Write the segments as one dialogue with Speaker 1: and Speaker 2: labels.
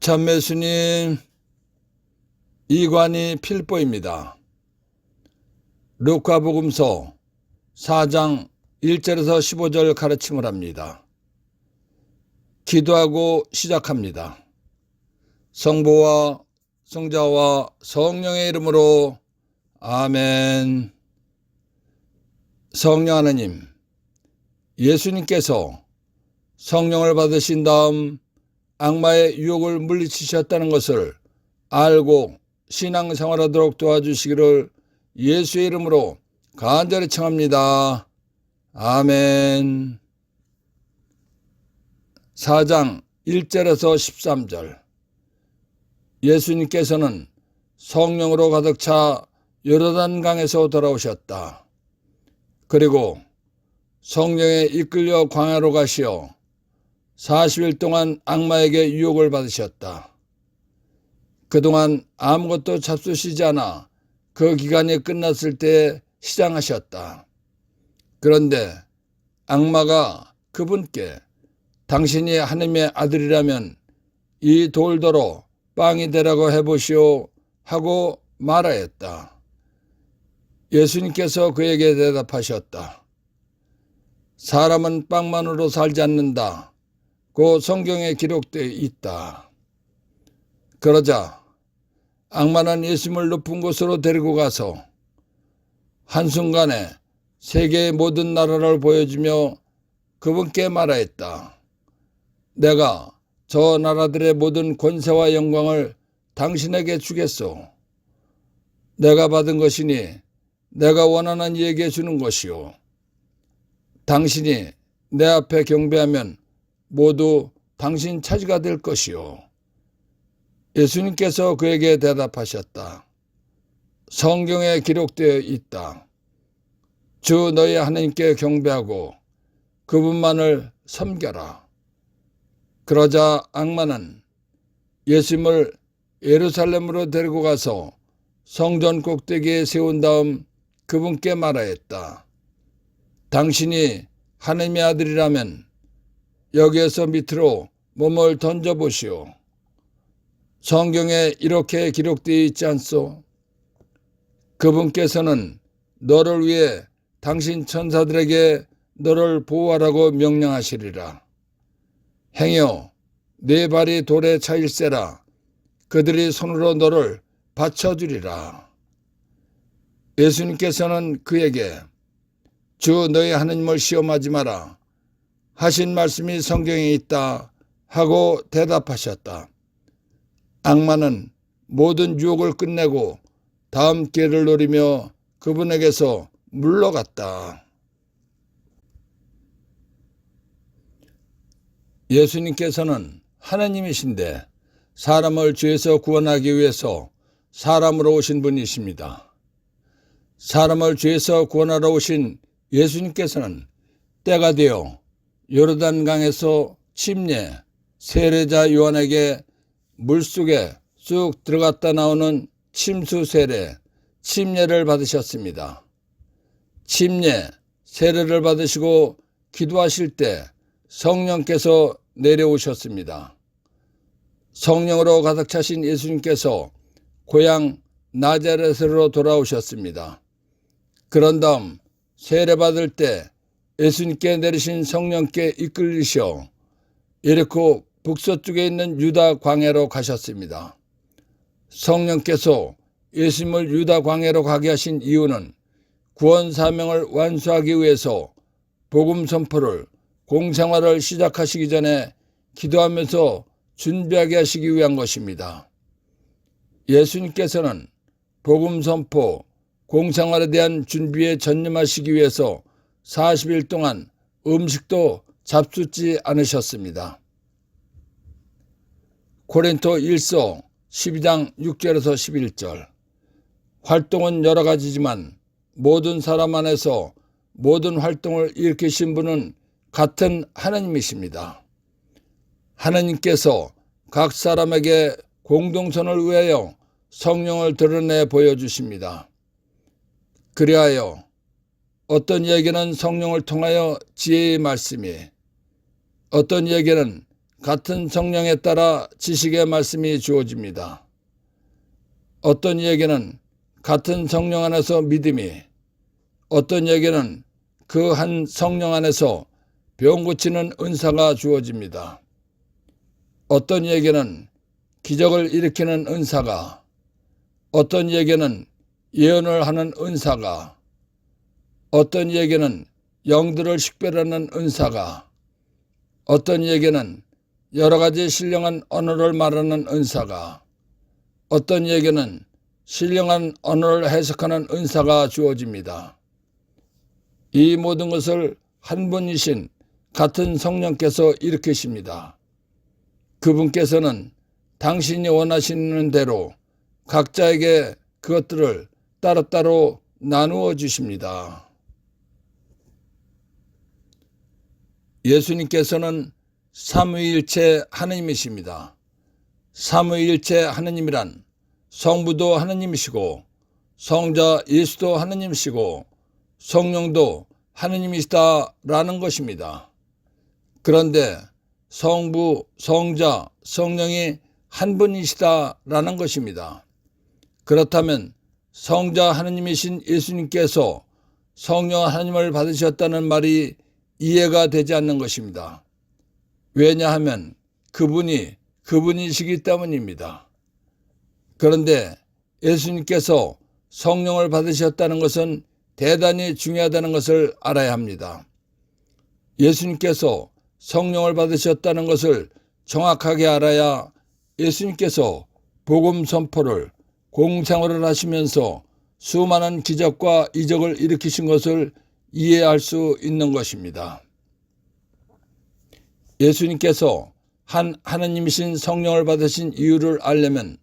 Speaker 1: 참매수님 이관이 필보입니다. 루카복음서 4장 1절에서 15절 가르침을 합니다. 기도하고 시작합니다. 성부와 성자와 성령의 이름으로 아멘. 성령 하나님, 예수님께서 성령을 받으신 다음 악마의 유혹을 물리치셨다는 것을 알고 신앙생활하도록 도와주시기를 예수의 이름으로 간절히 청합니다. 아멘. 4장 1절에서 13절 예수님께서는 성령으로 가득 차 요르단강에서 돌아오셨다. 그리고 성령에 이끌려 광야로 가시어 40일 동안 악마에게 유혹을 받으셨다. 그동안 아무것도 잡수시지 않아 그 기간이 끝났을 때 시장하셨다. 그런데 악마가 그분께 당신이 하나님의 아들이라면 이 돌더러 빵이 되라고 해보시오 하고 말하였다. 예수님께서 그에게 대답하셨다. 사람은 빵만으로 살지 않는다. 고 성경에 기록되어 있다. 그러자 악마는 예수님을 높은 곳으로 데리고 가서 한순간에 세계의 모든 나라를 보여주며 그분께 말하였다. 내가 저 나라들의 모든 권세와 영광을 당신에게 주겠소. 내가 받은 것이니 내가 원하는 이에게 주는 것이요. 당신이 내 앞에 경배하면 모두 당신 차지가 될 것이요. 예수님께서 그에게 대답하셨다. 성경에 기록되어 있다. 주 너희 하나님께 경배하고 그분만을 섬겨라. 그러자 악마는 예수님을 예루살렘으로 데리고 가서 성전 꼭대기에 세운 다음 그분께 말하였다. 당신이 하나님의 아들이라면 여기에서 밑으로 몸을 던져보시오. 성경에 이렇게 기록되어 있지 않소? 그분께서는 너를 위해 당신 천사들에게 너를 보호하라고 명령하시리라. 행여 네 발이 돌에 차일세라. 그들이 손으로 너를 받쳐주리라. 예수님께서는 그에게 주 너희 하나님을 시험하지 마라. 하신 말씀이 성경에 있다 하고 대답하셨다. 악마는 모든 유혹을 끝내고 다음 기회를 노리며 그분에게서 물러갔다. 예수님께서는 하나님이신데 사람을 죄에서 구원하기 위해서 사람으로 오신 분이십니다. 사람을 죄에서 구원하러 오신 예수님께서는 때가 되어 요르단강에서 침례 세례자 요한에게 물속에 쑥 들어갔다 나오는 침수 세례, 침례를 받으셨습니다. 침례, 세례를 받으시고 기도하실 때 성령께서 내려오셨습니다. 성령으로 가득 차신 예수님께서 고향 나자렛으로 돌아오셨습니다. 그런 다음 세례받을 때 예수님께 내리신 성령께 이끌리셔 예리코 북서쪽에 있는 유다 광야로 가셨습니다. 성령께서 예수님을 유다 광야로 가게 하신 이유는 구원 사명을 완수하기 위해서 복음 선포를 공생활을 시작하시기 전에 기도하면서 준비하게 하시기 위한 것입니다. 예수님께서는 복음 선포, 공생활에 대한 준비에 전념하시기 위해서 40일 동안 음식도 잡수지 않으셨습니다. 고린토 1서 12장 6절에서 11절 활동은 여러 가지지만 모든 사람 안에서 모든 활동을 일으키신 분은 같은 하나님이십니다. 하나님께서 각 사람에게 공동선을 위하여 성령을 드러내 보여주십니다. 그리하여 어떤 이에게는 성령을 통하여 지혜의 말씀이, 어떤 이에게는 같은 성령에 따라 지식의 말씀이 주어집니다. 어떤 이에게는 같은 성령 안에서 믿음이, 어떤 이에게는 그 한 성령 안에서 병 고치는 은사가 주어집니다. 어떤 이에게는 기적을 일으키는 은사가, 어떤 이에게는 예언을 하는 은사가, 어떤 이에게는 영들을 식별하는 은사가, 어떤 이에게는 여러 가지 신령한 언어를 말하는 은사가, 어떤 이에게는 신령한 언어를 해석하는 은사가 주어집니다. 이 모든 것을 한 분이신 같은 성령께서 일으키십니다. 그분께서는 당신이 원하시는 대로 각자에게 그것들을 따로따로 나누어 주십니다. 예수님께서는 삼위일체 하느님이십니다. 삼위일체 하느님이란 성부도 하느님이시고 성자 예수도 하느님이시고 성령도 하느님이시다라는 것입니다. 그런데 성부, 성자, 성령이 한 분이시다라는 것입니다. 그렇다면 성자 하느님이신 예수님께서 성령 하나님을 받으셨다는 말이 이해가 되지 않는 것입니다. 왜냐하면 그분이 그분이시기 때문입니다. 그런데 예수님께서 성령을 받으셨다는 것은 대단히 중요하다는 것을 알아야 합니다. 예수님께서 성령을 받으셨다는 것을 정확하게 알아야 예수님께서 복음 선포를 공생활을 하시면서 수많은 기적과 이적을 일으키신 것을 이해할 수 있는 것입니다. 예수님께서 한 하느님이신 성령을 받으신 이유를 알려면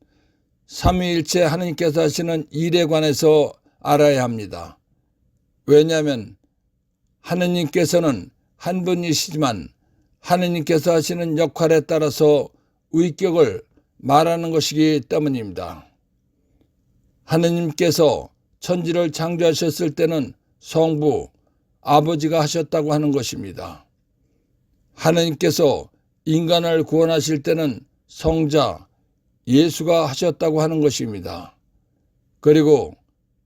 Speaker 1: 삼위일체 하느님께서 하시는 일에 관해서 알아야 합니다. 왜냐하면 하느님께서는 한 분이시지만 하느님께서 하시는 역할에 따라서 위격을 말하는 것이기 때문입니다. 하느님께서 천지를 창조하셨을 때는 성부, 아버지가 하셨다고 하는 것입니다. 하느님께서 인간을 구원하실 때는 성자, 예수가 하셨다고 하는 것입니다. 그리고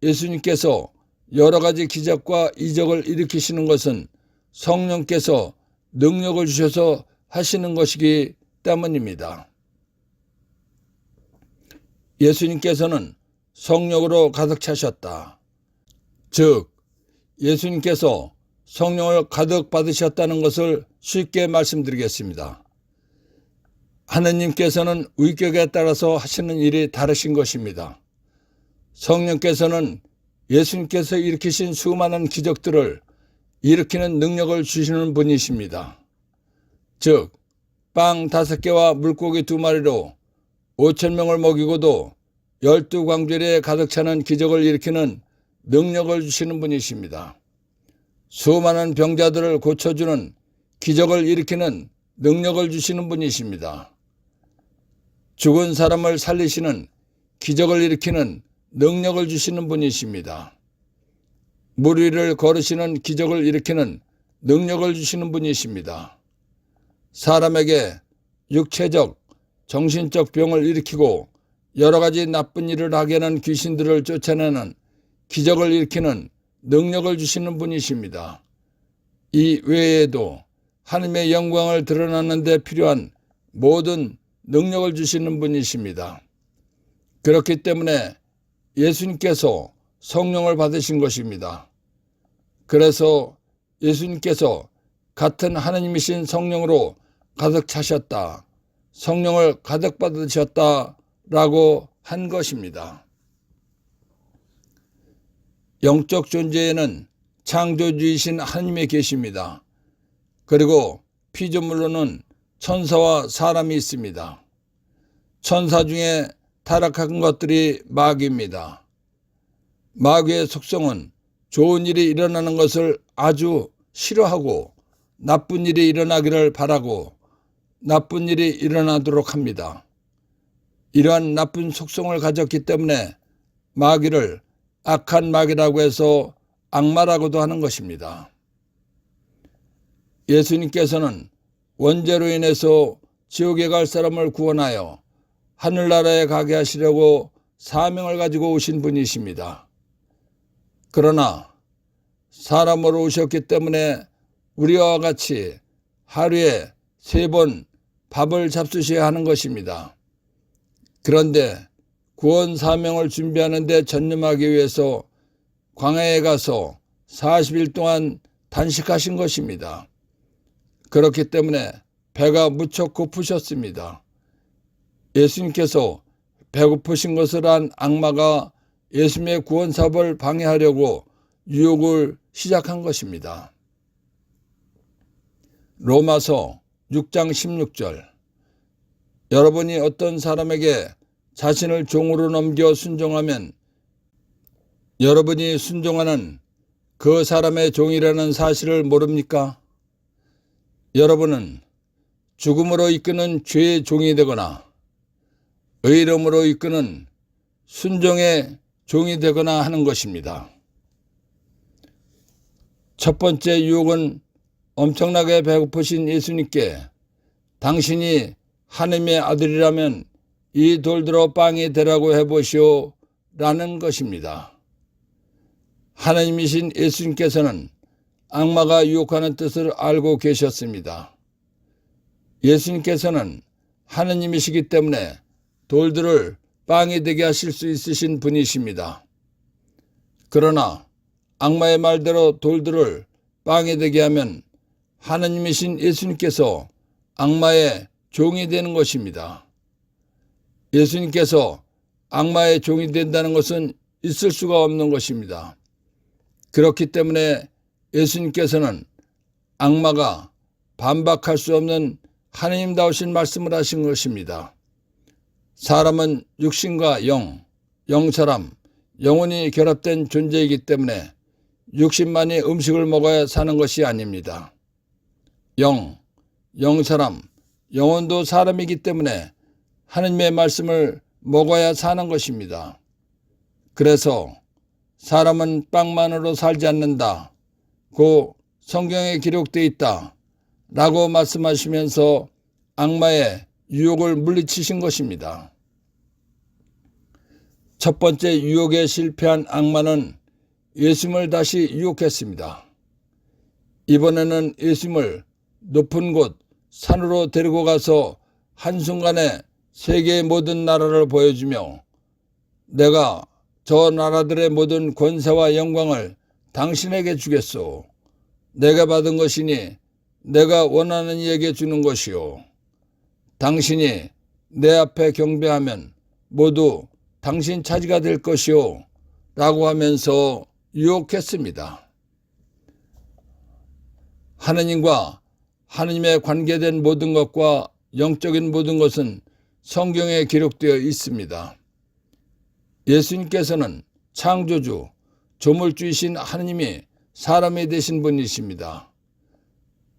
Speaker 1: 예수님께서 여러 가지 기적과 이적을 일으키시는 것은 성령께서 능력을 주셔서 하시는 것이기 때문입니다. 예수님께서는 성령으로 가득 차셨다. 즉, 예수님께서 성령을 가득 받으셨다는 것을 쉽게 말씀드리겠습니다. 하느님께서는 위격에 따라서 하시는 일이 다르신 것입니다. 성령께서는 예수님께서 일으키신 수많은 기적들을 일으키는 능력을 주시는 분이십니다. 즉, 빵 다섯 개와 물고기 두 마리로 오천 명을 먹이고도 열두 광절에 가득 차는 기적을 일으키는 능력을 주시는 분이십니다. 수많은 병자들을 고쳐주는 기적을 일으키는 능력을 주시는 분이십니다. 죽은 사람을 살리시는 기적을 일으키는 능력을 주시는 분이십니다. 물 위를 걸으시는 기적을 일으키는 능력을 주시는 분이십니다. 사람에게 육체적, 정신적 병을 일으키고 여러 가지 나쁜 일을 하게 하는 귀신들을 쫓아내는 기적을 일으키는 능력을 주시는 분이십니다. 이 외에도 하나님의 영광을 드러나는 데 필요한 모든 능력을 주시는 분이십니다. 그렇기 때문에 예수님께서 성령을 받으신 것입니다. 그래서 예수님께서 같은 하나님이신 성령으로 가득 차셨다. 성령을 가득 받으셨다 라고 한 것입니다. 영적 존재에는 창조주이신 하나님이 계십니다. 그리고 피조물로는 천사와 사람이 있습니다. 천사 중에 타락한 것들이 마귀입니다. 마귀의 속성은 좋은 일이 일어나는 것을 아주 싫어하고 나쁜 일이 일어나기를 바라고 나쁜 일이 일어나도록 합니다. 이러한 나쁜 속성을 가졌기 때문에 마귀를 악한 마귀라고 해서 악마라고도 하는 것입니다. 예수님께서는 원죄로 인해서 지옥에 갈 사람을 구원하여 하늘나라에 가게 하시려고 사명을 가지고 오신 분이십니다. 그러나 사람으로 오셨기 때문에 우리와 같이 하루에 세 번 밥을 잡수셔야 하는 것입니다. 그런데 구원 사명을 준비하는데 전념하기 위해서 광야에 가서 40일 동안 단식하신 것입니다. 그렇기 때문에 배가 무척 고프셨습니다. 예수님께서 배고프신 것을 안 악마가 예수님의 구원 사업을 방해하려고 유혹을 시작한 것입니다. 로마서 6장 16절 여러분이 어떤 사람에게 자신을 종으로 넘겨 순종하면 여러분이 순종하는 그 사람의 종이라는 사실을 모릅니까? 여러분은 죽음으로 이끄는 죄의 종이 되거나 의로움으로 이끄는 순종의 종이 되거나 하는 것입니다. 첫 번째 유혹은 엄청나게 배고프신 예수님께 당신이 하나님의 아들이라면 이 돌들어 빵이 되라고 해보시오 라는 것입니다. 하나님이신 예수님께서는 악마가 유혹하는 뜻을 알고 계셨습니다. 예수님께서는 하나님이시기 때문에 돌들을 빵이 되게 하실 수 있으신 분이십니다. 그러나 악마의 말대로 돌들을 빵이 되게 하면 하나님이신 예수님께서 악마의 종이 되는 것입니다. 예수님께서 악마의 종이 된다는 것은 있을 수가 없는 것입니다. 그렇기 때문에 예수님께서는 악마가 반박할 수 없는 하나님다우신 말씀을 하신 것입니다. 사람은 육신과 영, 영사람, 영혼이 결합된 존재이기 때문에 육신만이 음식을 먹어야 사는 것이 아닙니다. 영, 영사람, 영혼도 사람이기 때문에 하느님의 말씀을 먹어야 사는 것입니다. 그래서 사람은 빵만으로 살지 않는다. 고 성경에 기록되어 있다. 라고 말씀하시면서 악마의 유혹을 물리치신 것입니다. 첫 번째 유혹에 실패한 악마는 예수님을 다시 유혹했습니다. 이번에는 예수님을 높은 곳 산으로 데리고 가서 한순간에 세계의 모든 나라를 보여주며 내가 저 나라들의 모든 권세와 영광을 당신에게 주겠소. 내가 받은 것이니 내가 원하는 이에게 주는 것이요. 당신이 내 앞에 경배하면 모두 당신 차지가 될 것이요. 라고 하면서 유혹했습니다. 하느님과 하느님의 관계된 모든 것과 영적인 모든 것은 성경에 기록되어 있습니다. 예수님께서는 창조주, 조물주이신 하느님이 사람이 되신 분이십니다.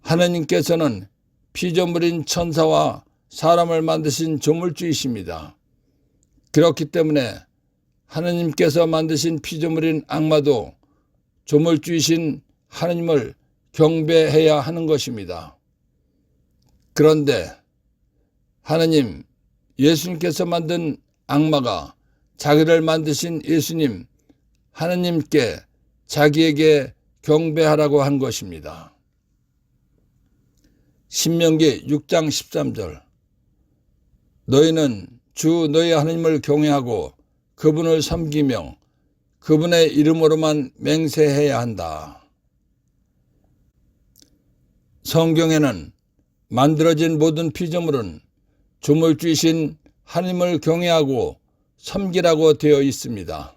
Speaker 1: 하느님께서는 피조물인 천사와 사람을 만드신 조물주이십니다. 그렇기 때문에 하느님께서 만드신 피조물인 악마도 조물주이신 하느님을 경배해야 하는 것입니다. 그런데 하느님, 예수님께서 만든 악마가 자기를 만드신 예수님, 하느님께 자기에게 경배하라고 한 것입니다. 신명기 6장 13절 너희는 주 너희 하느님을 경외하고 그분을 섬기며 그분의 이름으로만 맹세해야 한다. 성경에는 만들어진 모든 피조물은 주물주이신 하나님을 경외하고 섬기라고 되어 있습니다.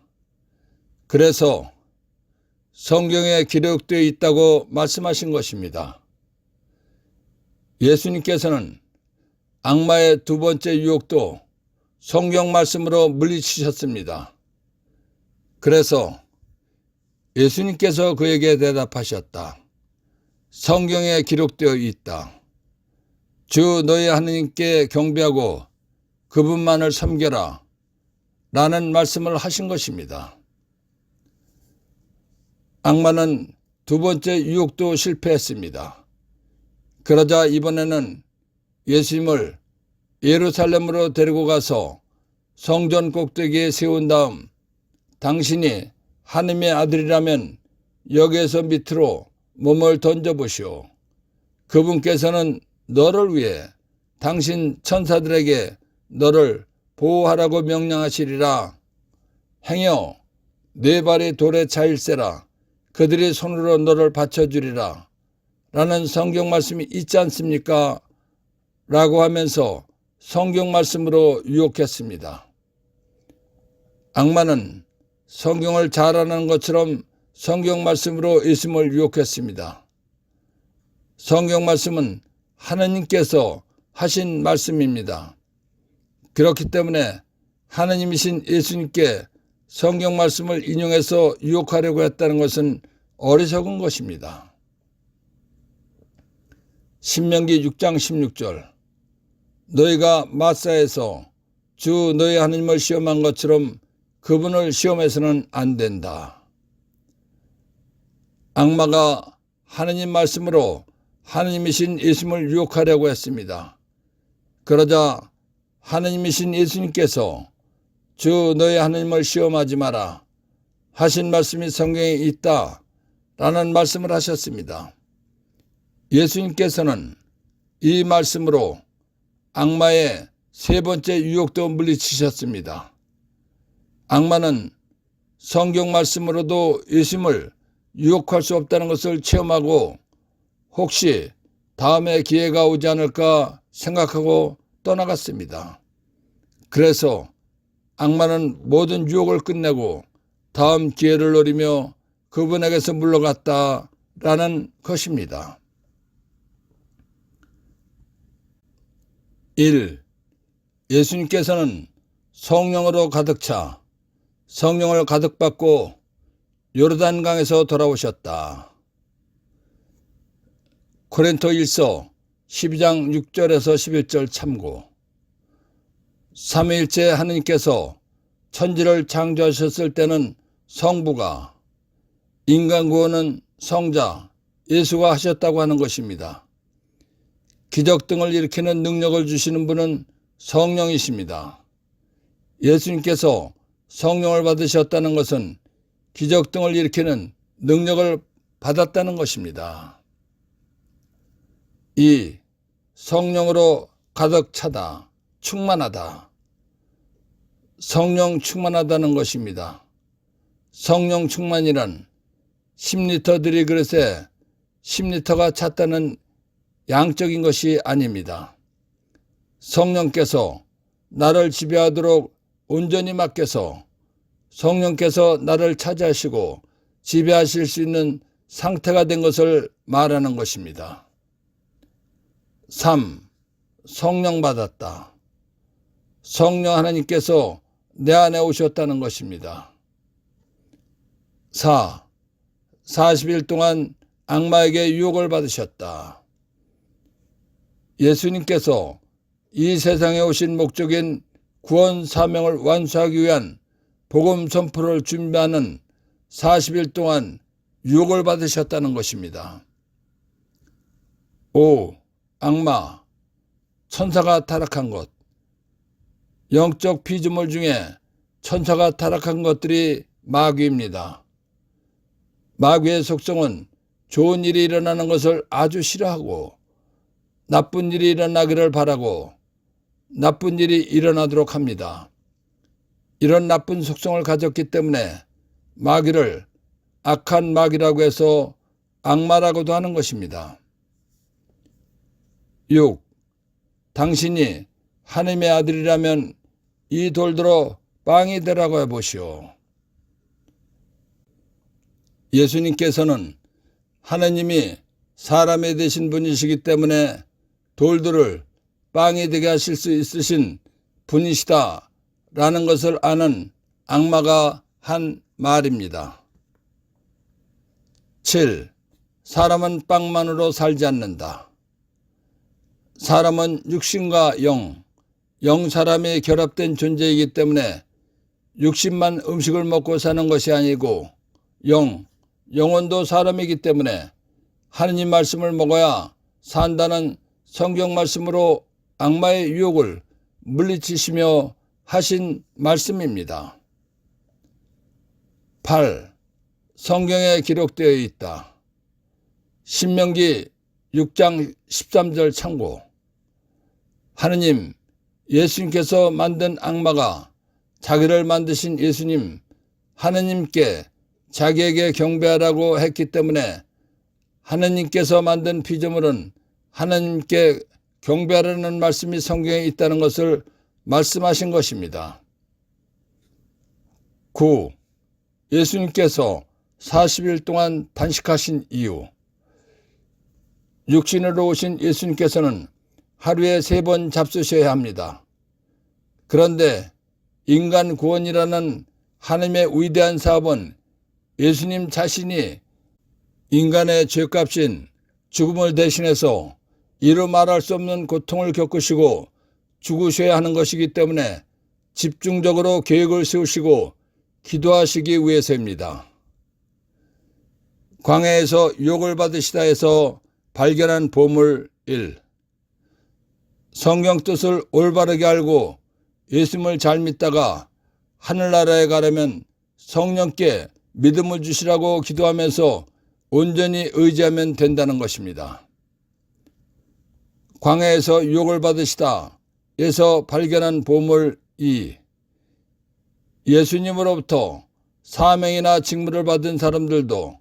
Speaker 1: 그래서 성경에 기록되어 있다고 말씀하신 것입니다. 예수님께서는 악마의 두 번째 유혹도 성경 말씀으로 물리치셨습니다. 그래서 예수님께서 그에게 대답하셨다. 성경에 기록되어 있다. 주 너희 하느님께 경배하고 그분만을 섬겨라. 라는 말씀을 하신 것입니다. 악마는 두 번째 유혹도 실패했습니다. 그러자 이번에는 예수님을 예루살렘으로 데리고 가서 성전 꼭대기에 세운 다음 당신이 하나님의 아들이라면 여기에서 밑으로 몸을 던져보시오. 그분께서는 너를 위해 당신 천사들에게 너를 보호하라고 명령하시리라. 행여 네 발이 돌에 차일세라. 그들이 손으로 너를 받쳐주리라. 라는 성경 말씀이 있지 않습니까? 라고 하면서 성경 말씀으로 유혹했습니다. 악마는 성경을 잘 아는 것처럼 성경 말씀으로 예수님을 유혹했습니다. 성경 말씀은 하나님께서 하신 말씀입니다. 그렇기 때문에 하나님이신 예수님께 성경 말씀을 인용해서 유혹하려고 했다는 것은 어리석은 것입니다. 신명기 6장 16절 너희가 마사에서 주 너희 하나님을 시험한 것처럼 그분을 시험해서는 안 된다. 악마가 하나님 말씀으로 하나님이신 예수님을 유혹하려고 했습니다. 그러자 하나님이신 예수님께서 주 너희 하나님을 시험하지 마라 하신 말씀이 성경에 있다 라는 말씀을 하셨습니다. 예수님께서는 이 말씀으로 악마의 세 번째 유혹도 물리치셨습니다. 악마는 성경 말씀으로도 예수님을 유혹할 수 없다는 것을 체험하고 혹시 다음에 기회가 오지 않을까 생각하고 떠나갔습니다. 그래서 악마는 모든 유혹을 끝내고 다음 기회를 노리며 그분에게서 물러갔다라는 것입니다. 1. 예수님께서는 성령으로 가득 차 성령을 가득 받고 요르단강에서 돌아오셨다. 코린토 1서 12장 6절에서 11절 참고 삼위일체 하느님께서 천지를 창조하셨을 때는 성부가 인간 구원은 성자 예수가 하셨다고 하는 것입니다. 기적 등을 일으키는 능력을 주시는 분은 성령이십니다. 예수님께서 성령을 받으셨다는 것은 기적 등을 일으키는 능력을 받았다는 것입니다. 2. 성령으로 가득 차다, 충만하다. 성령 충만하다는 것입니다. 성령 충만이란 10리터 들이 그릇에 10리터가 찼다는 양적인 것이 아닙니다. 성령께서 나를 지배하도록 온전히 맡겨서 성령께서 나를 차지하시고 지배하실 수 있는 상태가 된 것을 말하는 것입니다. 3. 성령 받았다. 성령 하나님께서 내 안에 오셨다는 것입니다. 4. 40일 동안 악마에게 유혹을 받으셨다. 예수님께서 이 세상에 오신 목적인 구원 사명을 완수하기 위한 복음 선포를 준비하는 40일 동안 유혹을 받으셨다는 것입니다. 5. 악마, 천사가 타락한 것. 영적 피조물 중에 천사가 타락한 것들이 마귀입니다. 마귀의 속성은 좋은 일이 일어나는 것을 아주 싫어하고 나쁜 일이 일어나기를 바라고 나쁜 일이 일어나도록 합니다. 이런 나쁜 속성을 가졌기 때문에 마귀를 악한 마귀라고 해서 악마라고도 하는 것입니다. 6. 당신이 하나님의 아들이라면 이 돌들어 빵이 되라고 해보시오. 예수님께서는 하나님이 사람이 되신 분이시기 때문에 돌들을 빵이 되게 하실 수 있으신 분이시다 라는 것을 아는 악마가 한 말입니다. 7. 사람은 빵만으로 살지 않는다. 사람은 육신과 영, 영 사람이 결합된 존재이기 때문에 육신만 음식을 먹고 사는 것이 아니고 영, 영혼도 사람이기 때문에 하느님 말씀을 먹어야 산다는 성경 말씀으로 악마의 유혹을 물리치시며 하신 말씀입니다. 8. 성경에 기록되어 있다. 신명기 6장 13절 참고. 하느님, 예수님께서 만든 악마가 자기를 만드신 예수님, 하느님께 자기에게 경배하라고 했기 때문에 하느님께서 만든 피조물은 하느님께 경배하라는 말씀이 성경에 있다는 것을 말씀하신 것입니다. 9. 예수님께서 40일 동안 단식하신 이유. 육신으로 오신 예수님께서는 하루에 세 번 잡수셔야 합니다. 그런데 인간 구원이라는 하나님의 위대한 사업은 예수님 자신이 인간의 죄값인 죽음을 대신해서 이루 말할 수 없는 고통을 겪으시고 죽으셔야 하는 것이기 때문에 집중적으로 계획을 세우시고 기도하시기 위해서입니다. 광해에서 유혹을 받으시다 해서 발견한 보물 1. 성경 뜻을 올바르게 알고 예수님을 잘 믿다가 하늘나라에 가려면 성령께 믿음을 주시라고 기도하면서 온전히 의지하면 된다는 것입니다. 광해에서 유혹을 받으시다 에서 발견한 보물 2. 예수님으로부터 사명이나 직무를 받은 사람들도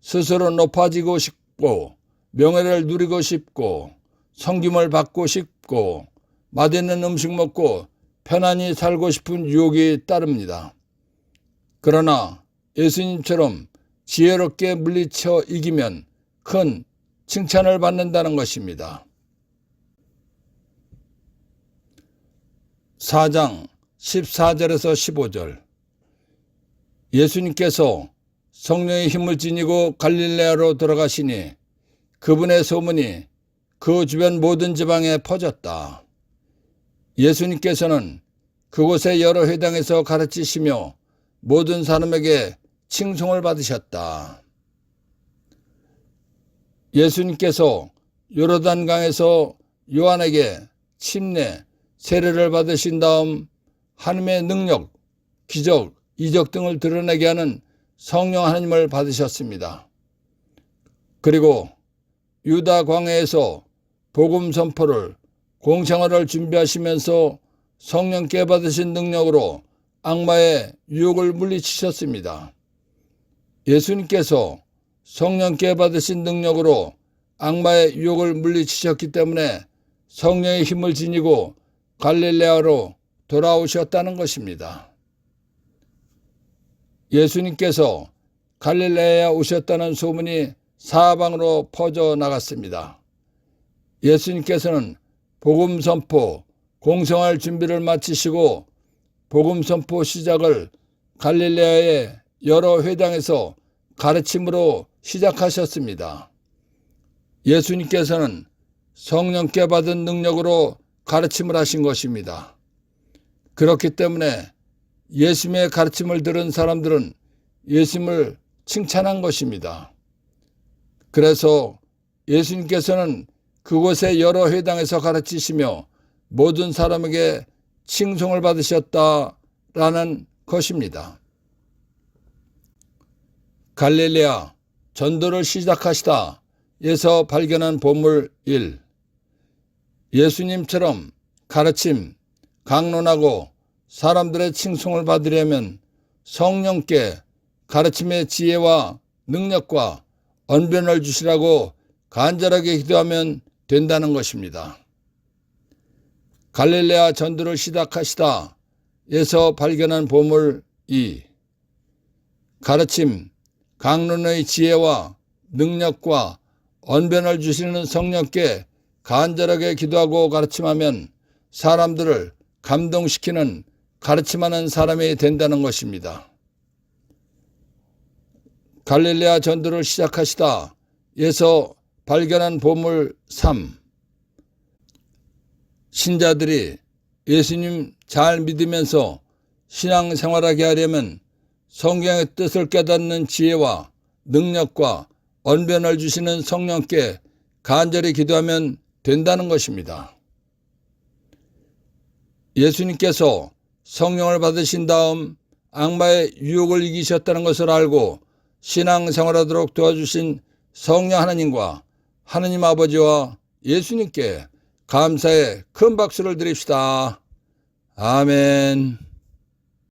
Speaker 1: 스스로 높아지고 싶고 명예를 누리고 싶고 성김을 받고 싶고 맛있는 음식 먹고 편안히 살고 싶은 유혹이 따릅니다. 그러나 예수님처럼 지혜롭게 물리쳐 이기면 큰 칭찬을 받는다는 것입니다. 4장 14절에서 15절 예수님께서 성령의 힘을 지니고 갈릴레아로 돌아가시니 그분의 소문이 그 주변 모든 지방에 퍼졌다. 예수님께서는 그곳의 여러 회당에서 가르치시며 모든 사람에게 칭송을 받으셨다. 예수님께서 요르단강에서 요한에게 침례, 세례를 받으신 다음 하나님의 능력, 기적, 이적 등을 드러내게 하는 성령 하나님을 받으셨습니다. 그리고 유다 광해에서 복음 선포를 공생활을 준비하시면서 성령께 받으신 능력으로 악마의 유혹을 물리치셨습니다. 예수님께서 성령께 받으신 능력으로 악마의 유혹을 물리치셨기 때문에 성령의 힘을 지니고 갈릴레아로 돌아오셨다는 것입니다. 예수님께서 갈릴레아에 오셨다는 소문이 사방으로 퍼져 나갔습니다. 예수님께서는 복음 선포, 공성할 준비를 마치시고 복음 선포 시작을 갈릴레아의 여러 회당에서 가르침으로 시작하셨습니다. 예수님께서는 성령께 받은 능력으로 가르침을 하신 것입니다. 그렇기 때문에 예수님의 가르침을 들은 사람들은 예수님을 칭찬한 것입니다. 그래서 예수님께서는 그곳의 여러 회당에서 가르치시며 모든 사람에게 칭송을 받으셨다라는 것입니다. 갈릴레아 전도를 시작하시다 에서 발견한 보물 1. 예수님처럼 가르침, 강론하고 사람들의 칭송을 받으려면 성령께 가르침의 지혜와 능력과 언변을 주시라고 간절하게 기도하면 된다는 것입니다. 갈릴레아 전도를 시작하시다 에서 발견한 보물 2. 가르침, 강론의 지혜와 능력과 언변을 주시는 성령께 간절하게 기도하고 가르침하면 사람들을 감동시키는 가르침하는 사람이 된다는 것입니다. 갈릴레아 전도를 시작하시다 에서 발견한 보물 3. 신자들이 예수님 잘 믿으면서 신앙 생활하게 하려면 성경의 뜻을 깨닫는 지혜와 능력과 언변을 주시는 성령께 간절히 기도하면 된다는 것입니다. 예수님께서 성령을 받으신 다음 악마의 유혹을 이기셨다는 것을 알고 신앙 생활하도록 도와주신 성령 하나님과 하느님 아버지와 예수님께 감사의 큰 박수를 드립시다. 아멘.